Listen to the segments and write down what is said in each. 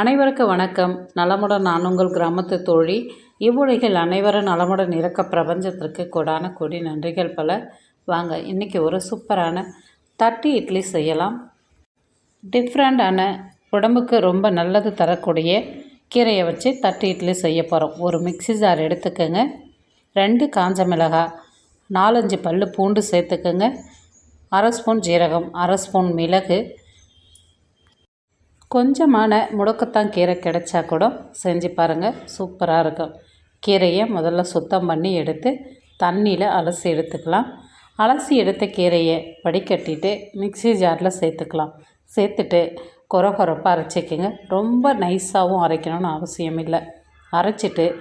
அனைவருக்கும் வணக்கம். நலமுடன் நான் உங்கள் கிராமத்து தோழி. இவ்வுலகில் அனைவரும் நலமுடன் இறக்க பிரபஞ்சத்திற்கு கொடான கொடி நன்றிகள் பல. வாங்க இன்றைக்கி ஒரு சூப்பரான தட்டி இட்லி செய்யலாம். டிஃப்ரெண்டான உடம்புக்கு ரொம்ப நல்லது தரக்கூடிய கீரையை வச்சு தட்டி இட்லி செய்ய போகிறோம் ஒரு மிக்சி ஜார் எடுத்துக்கோங்க. ரெண்டு காஞ்ச மிளகாய் நாலஞ்சு பல் பூண்டு சேர்த்துக்கோங்க. அரை ஸ்பூன் ஜீரகம் அரை ஸ்பூன் மிளகு கொஞ்சமான முடக்கத்தான் கீரை கிடைச்சா கூட செஞ்சு பாருங்கள் சூப்பராக இருக்கும். கீரையை முதல்ல சுத்தம் பண்ணி எடுத்து தண்ணியில் அலசி எடுத்துக்கலாம். அலசி எடுத்த கீரையை வடிகட்டிட்டு மிக்சி ஜாரில் சேர்த்துக்கலாம். சேர்த்துட்டு கொர கொரப்பாக அரைச்சிக்கோங்க. ரொம்ப நைஸாகவும் அரைக்கணும்னு அவசியம் இல்லை. அரைச்சிட்டு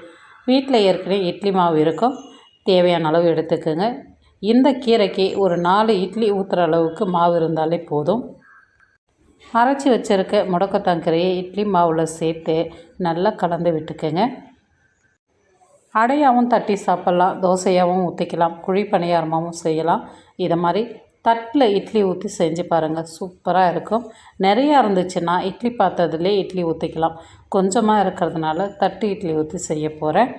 வீட்டில் ஏற்கனவே இட்லி மாவு இருக்கும். தேவையான அளவு எடுத்துக்கோங்க. இந்த கீரைக்கு ஒரு நாலு இட்லி ஊற்றுற அளவுக்கு மாவு இருந்தாலே போதும். அரைச்சி வச்சுருக்க முடக்கத்தாங்கரையை இட்லி மாவில் சேர்த்து நல்லா கலந்து விட்டுக்கோங்க. அடையாகவும் தட்டி சாப்பிட்லாம் தோசையாகவும் ஊற்றிக்கலாம் குழி பணியாரமாகவும் செய்யலாம். இதை மாதிரி தட்டில் இட்லி ஊற்றி செஞ்சு பாருங்கள் சூப்பராக இருக்கும். நிறையா இருந்துச்சுன்னா இட்லி பார்த்ததுலேயே இட்லி ஊற்றிக்கலாம் கொஞ்சமாக இருக்கிறதுனால தட்டு இட்லி ஊற்றி செய்ய போகிறேன்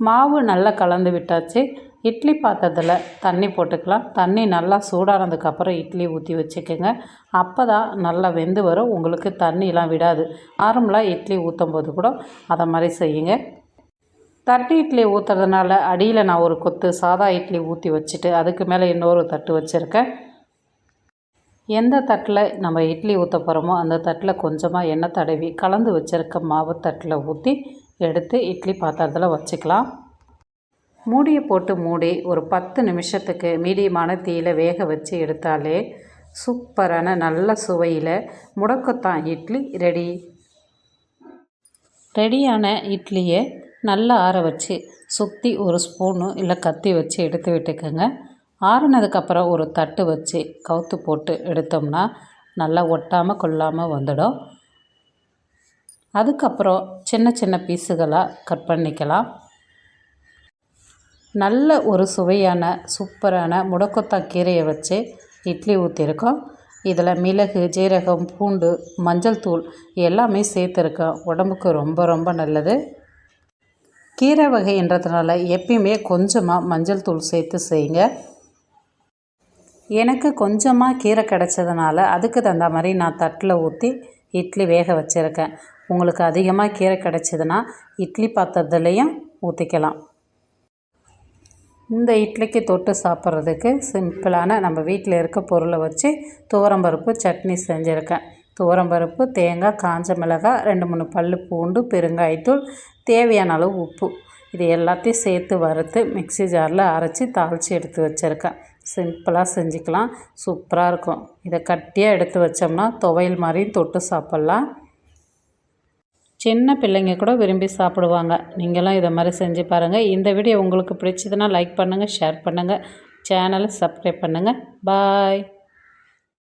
மாவு நல்லா கலந்து விட்டாச்சு. இட்லி பாத்திரத்தில் தண்ணி போட்டுக்கலாம். தண்ணி நல்லா சூடானதுக்கப்புறம் இட்லி ஊற்றி வச்சுக்கோங்க. அப்போ தான் நல்லா வெந்து வரும். உங்களுக்கு தண்ணியெலாம் விடாது. நார்மலாக இட்லி ஊற்றும் போது கூட அதை மாதிரி செய்யுங்க. தட்டு இட்லி ஊற்றுறதுனால அடியில் நான் ஒரு கொத்து சாதா இட்லி ஊற்றி வச்சுட்டு அதுக்கு மேலே இன்னொரு தட்டு வச்சுருக்கேன். எந்த தட்டில் நம்ம இட்லி ஊற்ற போகிறோமோ அந்த தட்டில் கொஞ்சமாக எண்ணெய் தடவி கலந்து வச்சுருக்க மாவு தட்டில் ஊற்றி எடுத்து இட்லி பாத்திரத்தில் வச்சுக்கலாம். மூடியை போட்டு மூடி ஒரு பத்து நிமிஷத்துக்கு மீடியமான தீயில் வேக வச்சு எடுத்தாலே சூப்பரான நல்ல சுவையில் முடக்கத்தான் இட்லி ரெடி. ரெடியான இட்லியை நல்லா ஆற வச்சு சுற்றி ஒரு ஸ்பூனு இல்லை கத்தி வச்சு எடுத்து விட்டுக்கோங்க. ஆறுனதுக்கப்புறம் ஒரு தட்டு வச்சு கவுத்து போட்டு எடுத்தோம்னா நல்லா ஒட்டாமல் கொள்ளாமல் வந்துடும். அதுக்கப்புறம் சின்ன சின்ன பீஸுகளாக கட் பண்ணிக்கலாம். நல்ல ஒரு சுவையான சூப்பரான முடக்கொத்தா கீரையை வச்சு இட்லி ஊற்றிருக்கோம் இதில் மிளகு ஜீரகம் பூண்டு மஞ்சள் தூள் எல்லாமே சேர்த்துருக்கோம். உடம்புக்கு ரொம்ப ரொம்ப நல்லது. கீரை வகைன்றதுனால எப்பயுமே கொஞ்சமாக மஞ்சள் தூள் சேர்த்து செய்யுங்க. எனக்கு கொஞ்சமாக கீரை கிடச்சதுனால அதுக்கு தகுந்த மாதிரி நான் தட்டில் ஊற்றி இட்லி வேக வச்சுருக்கேன். உங்களுக்கு அதிகமாக கீரை கிடச்சிதுன்னா இட்லி பாத்திரத்துலேயும் ஊற்றிக்கலாம். இந்த இட்லிக்கு தொட்டு சாப்பிட்றதுக்கு சிம்பிளான நம்ம வீட்டில் இருக்க பொருளை வச்சு துவரம்பருப்பு சட்னி செஞ்சுருக்கேன். துவரம்பருப்பு தேங்காய் காஞ்ச மிளகாய் ரெண்டு மூணு பல் பூண்டு பெருங்காயத்தூள் தேவையான அளவு உப்பு. இது எல்லாத்தையும் சேர்த்து வறுத்து மிக்சி ஜாரில் அரைச்சி தாளித்து எடுத்து வச்சுருக்கேன். சிம்பிளாக செஞ்சுக்கலாம். சூப்பராக இருக்கும். இதை கட்டியாக எடுத்து வச்சோம்னா துவையல் மாதிரியும் தொட்டு சாப்பிட்லாம். சின்ன பிள்ளைங்க கூட விரும்பி சாப்பிடுவாங்க. நீங்களும் இதை மாதிரி செஞ்சு பாருங்கள் இந்த வீடியோ உங்களுக்கு பிடிச்சதுன்னா லைக் பண்ணுங்கள் ஷேர் பண்ணுங்கள் சேனலை சப்ஸ்கிரைப் பண்ணுங்கள் பாய்